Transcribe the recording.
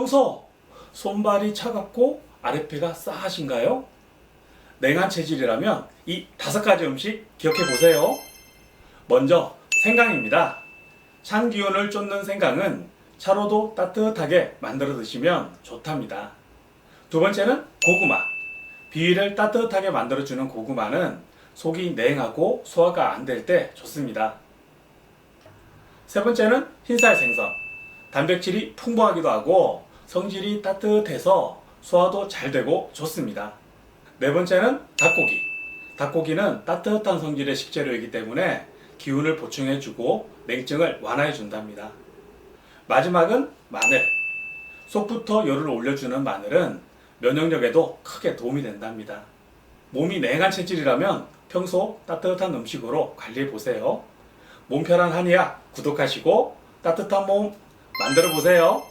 평소 손발이 차갑고 아랫배가 싸하신가요? 냉한 체질이라면 이 다섯 가지 음식 기억해 보세요. 먼저 생강입니다. 찬 기운을 쫓는 생강은 차로도 따뜻하게 만들어 드시면 좋답니다. 두 번째는 고구마. 비위를 따뜻하게 만들어주는 고구마는 속이 냉하고 소화가 안 될 때 좋습니다. 세 번째는 흰살 생선. 단백질이 풍부하기도 하고 성질이 따뜻해서 소화도 잘 되고 좋습니다. 네 번째는 닭고기. 닭고기는 따뜻한 성질의 식재료이기 때문에 기운을 보충해주고 냉증을 완화해준답니다. 마지막은 마늘. 속부터 열을 올려주는 마늘은 면역력에도 크게 도움이 된답니다. 몸이 냉한 체질이라면 평소 따뜻한 음식으로 관리해 보세요. 몸 편한 한의학 구독하시고 따뜻한 몸 만들어 보세요.